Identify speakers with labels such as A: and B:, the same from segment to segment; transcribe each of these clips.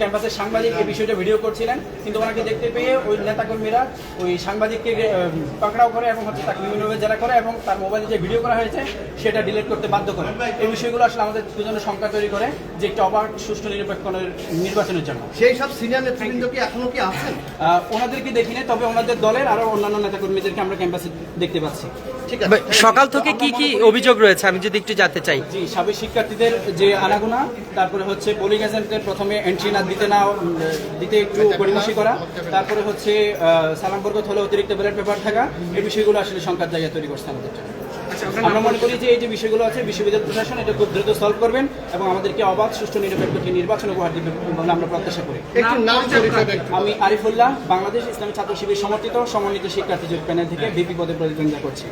A: ক্যাম্পাসের সাংবাদিক এই বিষয়টা ভিডিও করছিলেন কিন্তু ওনাকে দেখতে পেয়ে ওই নেতাকর্মীরা ওই সাংবাদিককে পাকড়াও করে এবং হচ্ছে তাকে বিভিন্নভাবে জেরা করে এবং তার মোবাইলে যে ভিডিও করা হয়েছে সেটা ডিলিট করতে বাধ্য করে। এই বিষয়গুলো আসলে আমাদের দুজনের সংখ্যা তৈরি করে যে একটি অবাধ সুষ্ঠু নিরপেক্ষ নির্বাচনের জন্য।
B: সেই সব সিনিয়র নেতৃবৃন্দ কি এখনও কি আছেন?
A: ওনাদেরকে দেখিনি তবে ওনাদের দলের আরও অন্যান্য নেতাকর্মীদেরকে আমরা ক্যাম্পাসে দেখতে পাচ্ছি।
C: সকাল থেকে কি কি অভিযোগ রয়েছে? আমি যদি একটু জানতে চাই।
A: জি সাবেক শিক্ষার্থীদের যে আনাগোনা তারপরে হচ্ছে পোলিং এজেন্টের প্রথমে এন্ট্রি না দিতে না দিতে একটু গড়িমসি করা। তারপরে হচ্ছে আহ, সালাম বরকত হলে অতিরিক্ত ব্যালট পেপার থাকা। এই বিষয়গুলো আসলে সংখ্যার জায়গায় তৈরি করছে আমাদের জন্য। আমরা মনে করি যে এই যে বিষয়গুলো আছে বিশ্ববিদ্যালয় প্রশাসন এটা খুব দ্রুত সলভ করবেন এবং আমাদেরকে অবাধ সুষ্ঠু নিরপেক্ষ নির্বাচন উপহার দিবে বলে আমরা প্রত্যাশা করি।
B: নাম
A: আমি আরিফুল্লাহ বাংলাদেশ ইসলামী ছাত্র শিবির সমর্থিত সমন্বিত শিক্ষার্থী জোট প্যানেল থেকে বিপি পদে প্রতিদ্বন্দ্বিতা করছি।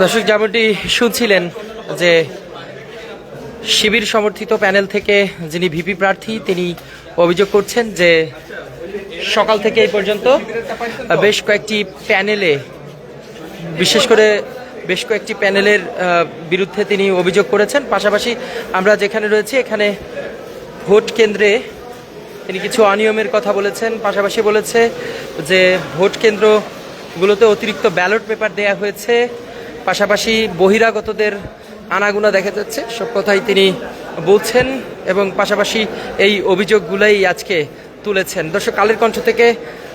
C: দর্শক যেমনটি শুনছিলেন যে শিবির সমর্থিত প্যানেল থেকে যিনি ভিপি প্রার্থী, তিনি অভিযোগ করছেন যে সকাল থেকে এই পর্যন্ত বেশ কয়েকটি প্যানেলে, বিশেষ করে বেশ কয়েকটি প্যানেলের বিরুদ্ধে তিনি অভিযোগ করেছেন। পাশাপাশি আমরা যেখানে রয়েছি, এখানে ভোট কেন্দ্রে তিনি কিছু অনিয়মের কথা বলেছেন। পাশাপাশি বলেছে যে ভোট কেন্দ্রগুলোতে অতিরিক্ত ব্যালট পেপার দেয়া হয়েছে। পাশাপাশি বহিরাগতদের আনাগুনা দেখা যাচ্ছে। সব কথাই তিনি বলছেন এবং পাশাপাশি এই অভিযোগগুলোই আজকে তুলেছেন। দর্শক, কালের কণ্ঠ থেকে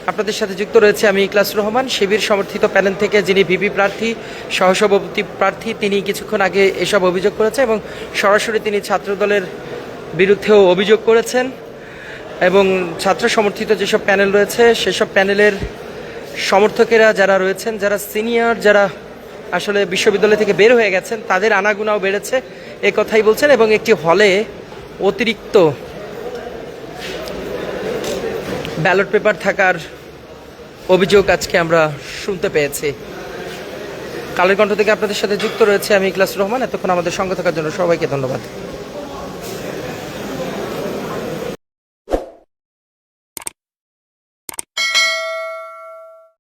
C: আপনাদের সাথে যুক্ত রয়েছে আমি ইকলাস রহমান। শিবির সমর্থিত প্যানেল থেকে যিনি ভিপি প্রার্থী, সহসভাপতি প্রার্থী, তিনি কিছুক্ষণ আগে এসব অভিযোগ করেছেন এবং সরাসরি তিনি ছাত্রদলের বিরুদ্ধেও অভিযোগ করেছেন এবং ছাত্র সমর্থিত যেসব প্যানেল রয়েছে, সেসব প্যানেলের সমর্থকেরা যারা রয়েছেন, যারা সিনিয়র, যারা আসলে বিশ্ববিদ্যালয় থেকে বের হয়ে গেছেন। তাদের আনাগুনাও বেড়েছে, এ কথাই বলছেন এবং একটি হলে অতিরিক্ত ব্যালট পেপার থাকার অভিযোগ আজকে আমরা শুনতে পেয়েছি। কালের কণ্ঠ থেকে আপনাদের সাথে যুক্ত রয়েছে আমি ইকলাস রহমান। এতক্ষণ আমাদের সঙ্গে থাকার জন্য সবাইকে ধন্যবাদ।